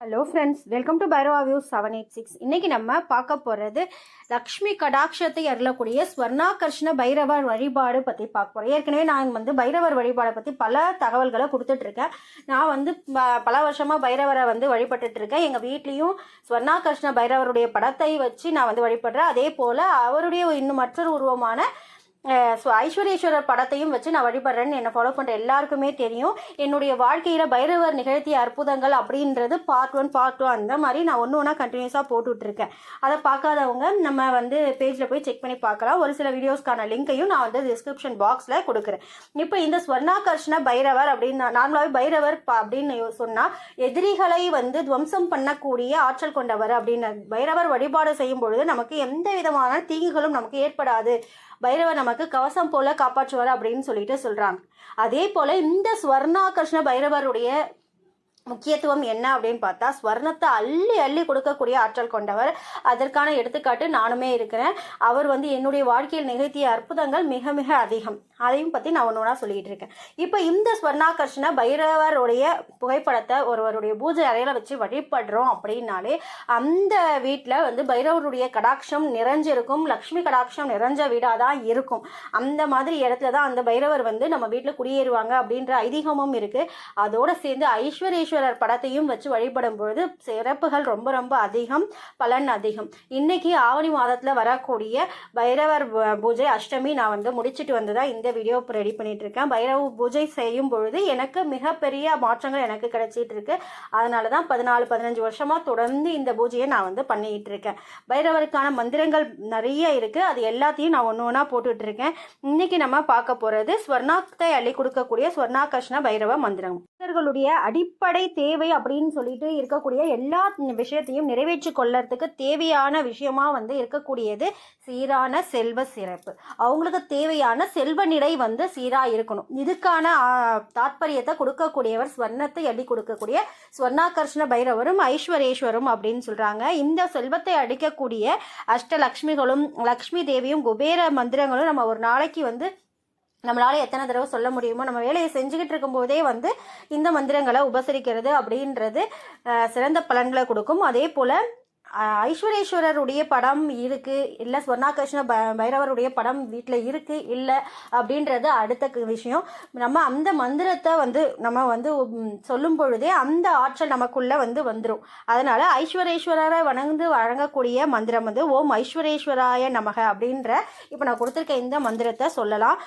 Hello friends welcome to Bhairava view seven eight six இன்றைக்கி நம்ம பார்க்க போகிறது லக்ஷ்மி கடாட்சத்தை அருளக்கூடிய ஸ்வர்ணாகர்ஷ்ண பைரவர் வழிபாடு பற்றி பார்க்க போகிறோம் ஏற்கனவே நான் வந்து பைரவர் வழிபாடை பற்றி பல தகவல்களை கொடுத்துட்ருக்கேன் நான் வந்து ப- பல வருஷமாக பைரவரை வந்து வழிபட்டுட்டு இருக்கேன். எங்கள் வீட்லேயும் ஸ்வர்ணாகர்ஷ்ண பைரவருடைய படத்தை வச்சு நான் வந்து வழிபடுறேன். அதே போல் அவருடைய இன்னும் மற்றொரு உருவமான ஐஸ்வர்யேஸ்வரர் படத்தையும் வச்சு நான் வழிபடுறேன்னு என்னை ஃபாலோ பண்ணுற எல்லாருக்குமே தெரியும். என்னுடைய வாழ்க்கையில் பைரவர் நிகழ்த்திய அற்புதங்கள் அப்படின்றது பார்ட் ஒன் பார்ட் டூ அந்த மாதிரி நான் ஒன்று ஒன்றா கண்டினியூஸாக போட்டுட்ருக்கேன். அதை பார்க்காதவங்க நம்ம வந்து பேஜில் போய் செக் பண்ணி பார்க்கலாம். ஒரு சில வீடியோஸ்க்கான லிங்கையும் நான் வந்து டிஸ்கிரிப்ஷன் பாக்ஸில் கொடுக்குறேன். இப்போ இந்த ஸ்வர்ணாகர்ஷ்ண பைரவர் அப்படின்னு நார்மலாகவே பைரவர் அப்படின்னு சொன்னால் எதிரிகளை வந்து துவம்சம் பண்ணக்கூடிய ஆற்றல் கொண்டவர் அப்படின்னு. பைரவர் வழிபாடு செய்யும் பொழுது நமக்கு எந்த விதமான தீங்குகளும் நமக்கு ஏற்படாது. பைரவர் நமக்கு கவசம் போல காப்பாற்றுவார் அப்படின்னு சொல்லிட்டு சொல்றாங்க. அதே போல இந்த ஸ்வர்ணாகர்ஷ்ண பைரவருடைய முக்கியத்துவம் என்ன அப்படின்னு பார்த்தா ஸ்வர்ணத்தை அள்ளி அள்ளி கொடுக்கக்கூடிய ஆற்றல் கொண்டவர். அதற்கான எடுத்துக்காட்டு நானுமே இருக்கிறேன். அவர் வந்து என்னுடைய வாழ்க்கையில் நிகழ்த்திய அற்புதங்கள் மிக மிக அதிகம். அதையும் பற்றி நான் ஒன்று ஒன்றா சொல்லிட்டு இருக்கேன். இப்போ இந்த ஸ்வர்ணாகர்ஷ்ண பைரவருடைய புகைப்படத்தை ஒருவருடைய பூஜை அறையில் வச்சு வழிபடுறோம் அப்படின்னாலே அந்த வீட்டில் வந்து பைரவருடைய கடாட்சம் நிறைஞ்சிருக்கும் லக்ஷ்மி கடாட்சம் நிறைஞ்ச வீடாக தான் இருக்கும். அந்த மாதிரி இடத்துல தான் அந்த பைரவர் வந்து நம்ம வீட்டில் குடியேறுவாங்க அப்படின்ற ஐதீகமும் இருக்குது அதோடு சேர்ந்து ஐஸ்வரேஸ்வரர் படத்தையும் வச்சு வழிபடும் பொழுது சிறப்புகள் ரொம்ப ரொம்ப அதிகம் பலன் அதிகம். இன்னைக்கு ஆவணி மாதத்தில் வரக்கூடிய பைரவர் பூஜை அஷ்டமி நான் வந்து முடிச்சுட்டு வந்து தான் இந்த வீடியோ இப்போ ரெடி பண்ணிகிட்ருக்கேன் இருக்கேன் பைரவ பூஜை செய்யும் பொழுது எனக்கு மிகப்பெரிய மாற்றங்கள் எனக்கு கிடைச்சிட்டு இருக்கு அதனால தான் பதினாலு பதினஞ்சு வருஷமாக தொடர்ந்து இந்த பூஜையை நான் வந்து பண்ணிக்கிட்டு இருக்கேன் பைரவருக்கான மந்திரங்கள் நிறைய இருக்குது அது எல்லாத்தையும் நான் ஒன்று ஒன்றா போட்டுட்ருக்கேன் இன்னைக்கு நம்ம பார்க்க போகிறது ஸ்வர்ணாத்தை அள்ளி கொடுக்கக்கூடிய ஸ்வர்ணாகர்ஷ்ண பைரவ மந்திரம். மனிதர்களுடைய அடிப்படை தேவை அப்படின்னு சொல்லிட்டு இருக்கக்கூடிய எல்லா விஷயத்தையும் நிறைவேற்றி கொள்ளறதுக்கு தேவையான விஷயமா வந்து இருக்கக்கூடியது சீரான செல்வ சிறப்பு. அவங்களுக்கு தேவையான செல்வ நிலை வந்து சீரா இருக்கணும். இதுக்கான ஆ, தாத்பரியத்தை கொடுக்கக்கூடியவர் ஸ்வர்ணத்தை அள்ளி கொடுக்கக்கூடிய ஸ்வர்ணாகர்ஷ்ண பைரவரும் ஐஸ்வரேஸ்வரும் அப்படின்னு சொல்றாங்க. இந்த செல்வத்தை அடிக்கக்கூடிய அஷ்டலக்ஷ்மிகளும் லக்ஷ்மி தேவியும் குபேர மந்திரங்களும் நம்ம ஒரு நாளைக்கு வந்து நம்மளால எத்தனை தடவை சொல்ல முடியுமோ நம்ம வேலையை செஞ்சுக்கிட்டு இருக்கும்போதே வந்து இந்த மந்திரங்களை உபசரிக்கிறது அப்படின்றது சிறந்த பலன்களை கொடுக்கும். அதே போல் ஐஸ்வரேஸ்வரருடைய படம் இருக்குது இல்லை ஸ்வர்ணாகிருஷ்ண ப பைரவருடைய படம் வீட்டில் இருக்குது இல்லை அப்படின்றது அடுத்த விஷயம். நம்ம அந்த மந்திரத்தை வந்து நம்ம வந்து சொல்லும் பொழுதே அந்த ஆற்றல் நமக்குள்ளே வந்து வந்துடும் அதனால் ஐஸ்வரேஸ்வரரை வணங்கு வழங்கக்கூடிய மந்திரம் வந்து ஓம் ஐஸ்வரேஸ்வராய நமக அப்படின்ற இப்போ நான் கொடுத்துருக்க இந்த மந்திரத்தை சொல்லலாம்.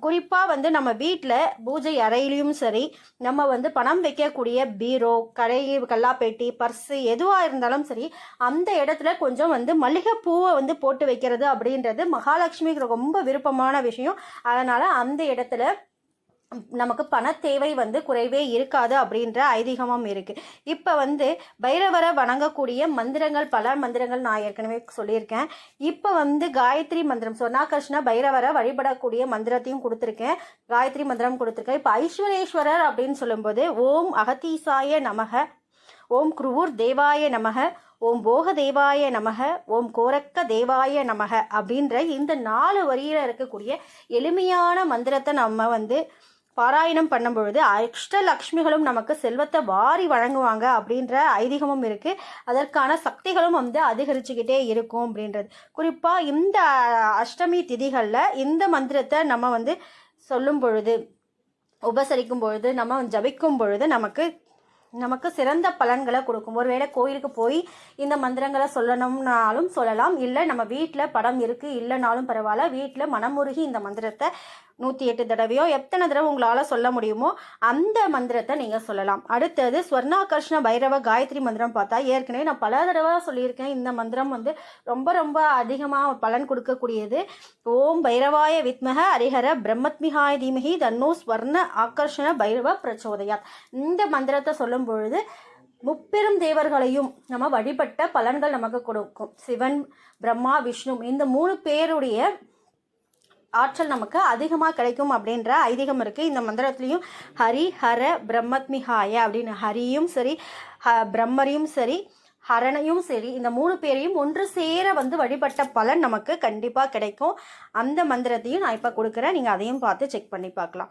குறிப்பாக வந்து நம்ம வீட்டில் பூஜை அறையிலையும் சரி நம்ம வந்து பணம் வைக்கக்கூடிய பீரோ கடை கல்லாப்பேட்டி பர்ஸு எதுவாக இருந்தாலும் சரி அந்த இடத்துல கொஞ்சம் வந்து மல்லிகைப்பூவை வந்து போட்டு வைக்கிறது அப்படின்றது மகாலட்சுமிக்கு ரொம்ப விருப்பமான விஷயம். அதனால் அந்த இடத்துல நமக்கு பண தேவை வந்து குறைவே இருக்காது அப்படின்ற ஐதீகமும் இருக்குது இப்போ வந்து பைரவரை வணங்கக்கூடிய மந்திரங்கள் பல மந்திரங்கள் நான் ஏற்கனவே சொல்லியிருக்கேன். இப்போ வந்து காயத்ரி மந்திரம் சொன்னாகிருஷ்ணா பைரவரை வழிபடக்கூடிய மந்திரத்தையும் கொடுத்துருக்கேன். காயத்ரி மந்திரம் கொடுத்துருக்கேன். இப்போ ஐஸ்வரேஸ்வரர் அப்படின்னு சொல்லும்போது ஓம் அகத்தீசாய நமக ஓம் குருவூர் தேவாய நமக ஓம் போக தேவாய நமக ஓம் கோரக்க தேவாய நமக அப்படின்ற இந்த நாலு வரியில் இருக்கக்கூடிய எளிமையான மந்திரத்தை நம்ம வந்து பாராயணம் பண்ணும் பொழுது அஷ்டலக்ஷ்மிகளும் நமக்கு செல்வத்தை வாரி வழங்குவாங்க அப்படின்ற ஐதீகமும் இருக்கு. அதற்கான சக்திகளும் வந்து அதிகரிச்சுக்கிட்டே இருக்கும் அப்படின்றது. குறிப்பா இந்த அஷ்டமி திதிகளில் இந்த மந்திரத்தை நம்ம வந்து சொல்லும் பொழுது உபசரிக்கும் பொழுது நம்ம ஜபிக்கும் பொழுது நமக்கு நமக்கு சிறந்த பலன்களை கொடுக்கும். ஒருவேளை கோயிலுக்கு போய் இந்த மந்திரங்களை சொல்லணும்னாலும் சொல்லலாம். இல்லை நம்ம வீட்டில் படம் இருக்குது இல்லைனாலும் பரவாயில்ல. வீட்டில் மனமுருகி இந்த மந்திரத்தை நூற்றி எட்டு தடவையோ எத்தனை தடவை உங்களால் சொல்ல முடியுமோ அந்த மந்திரத்தை நீங்கள் சொல்லலாம். அடுத்தது ஸ்வர்ணாகர்ஷ்ண பைரவ காயத்ரி மந்திரம் பார்த்தா ஏற்கனவே நான் பல தடவை சொல்லியிருக்கேன். இந்த மந்திரம் வந்து ரொம்ப ரொம்ப அதிகமாக பலன் கொடுக்கக்கூடியது. ஓம் பைரவாய வித்மக ஹரிஹர பிரம்மத்மிகாய தீமகி தன்னோ ஸ்வர்ண ஆகர்ஷண பைரவ பிரச்சோதயாத். இந்த மந்திரத்தை சொல்லும் பொழுது முப்பெரும் தேவர்களையும் நம்ம வழிபட்ட பலன்கள் நமக்கு கொடுக்கும். சிவன் பிரம்மா விஷ்ணு இந்த மூணு பேருடைய ஆற்றல் நமக்கு அதிகமாக கிடைக்கும் அப்படின்ற ஐதீகம் இருக்குது இந்த மந்திரத்துலேயும் ஹரி ஹர பிரம்மத்மிஹாய அப்படின்னு ஹரியும் சரி ஹ பிரம்மரையும் சரி ஹரணையும் சரி இந்த மூணு பேரையும் ஒன்று சேர வந்து வழிபட்ட பலன் நமக்கு கண்டிப்பாக கிடைக்கும். அந்த மந்திரத்தையும் நான் இப்போ கொடுக்குறேன். நீங்கள் அதையும் பார்த்து செக் பண்ணி பார்க்கலாம்.